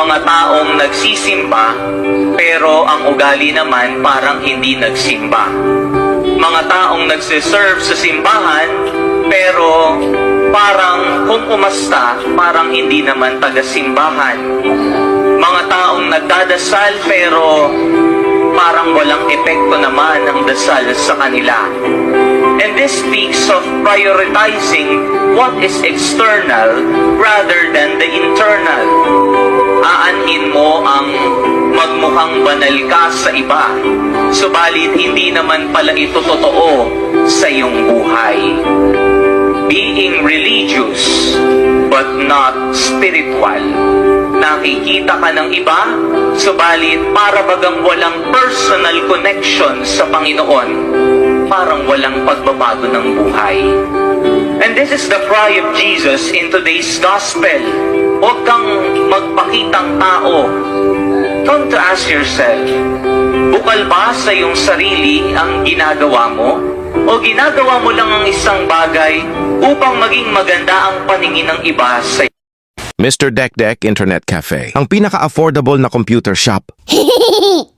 mga taong nagsisimba pero ang ugali naman parang hindi nagsimba. Mga taong nagsiserve sa simbahan pero parang kung umasta parang hindi naman taga-simbahan. Mga taong nagdadasal pero parang walang epekto naman ang dasal sa kanila. And this speaks of prioritizing what is external rather than the internal. Aanhin mo ang magmukhang banal ka sa iba, subalit hindi naman pala ito totoo sa iyong buhay. Being religious but not spiritual. Nakikita ka ng iba, subalit para bagang walang personal connection sa Panginoon. Parang walang pagbabago ng buhay. And this is the cry of Jesus in today's gospel. Huwag kang magpakitang tao. Ask yourself, bukal ba sa iyong sarili ang ginagawa mo? O ginagawa mo lang ang isang bagay upang maging maganda ang paningin ng iba sa Mr. Deck Deck Internet Cafe, ang pinaka-affordable na computer shop.